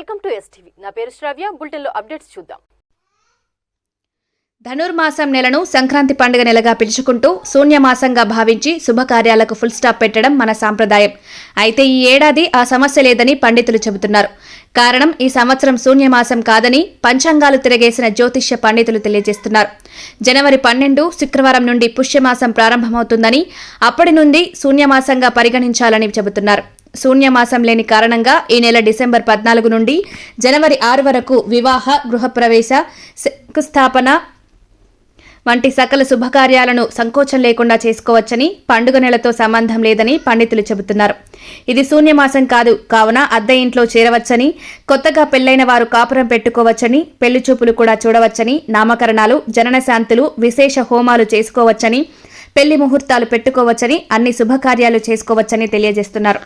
Welcome to STV నా పేరు శ్రావ్య బులెటిన్లో అప్డేట్స్ చూద్దాం. ధనుర్మాసం నెలను సంక్రాంతి పండుగ నెలగా పిలుచుకుంటూ శూన్యమాసంగా భావించి శుభకార్యాలకు ఫుల్ స్టాప్ పెట్టడం మన సాంప్రదాయం. అయితే ఈ ఏడాది ఆ సమస్య లేదని పండితులు చెబుతున్నారు. కారణం ఈ సంవత్సరం శూన్యమాసం కాదని పంచాంగాలు తిరగేసిన జ్యోతిష్య పండితులు తెలియజేస్తున్నారు. జనవరి పన్నెండు శుక్రవారం నుండి పుష్యమాసం ప్రారంభమవుతుందని అప్పటి నుండి శూన్యమాసంగా పరిగణించాలని చెబుతున్నారు. శూన్యమాసం లేని కారణంగా ఈ నెల డిసెంబర్ పద్నాలుగు నుండి జనవరి ఆరు వరకు వివాహ గృహప్రవేశ శంకుస్థాపన వంటి సకల శుభకార్యాలను సంకోచం లేకుండా చేసుకోవచ్చని పండుగ నెలతో సంబంధం లేదని పండితులు చెబుతున్నారు. ఇది శూన్యమాసం కాదు కావున అద్దె ఇంట్లో చేరవచ్చని కొత్తగా పెళ్ళైన వారు కాపురం పెట్టుకోవచ్చని పెళ్ళి చూపులు కూడా చూడవచ్చని నామకరణాలు జనన శాంతులు విశేష హోమాలు చేసుకోవచ్చని పెళ్ళి ముహూర్తాలు పెట్టుకోవచ్చని అన్ని శుభకార్యాలు చేసుకోవచ్చని తెలియజేస్తున్నారు.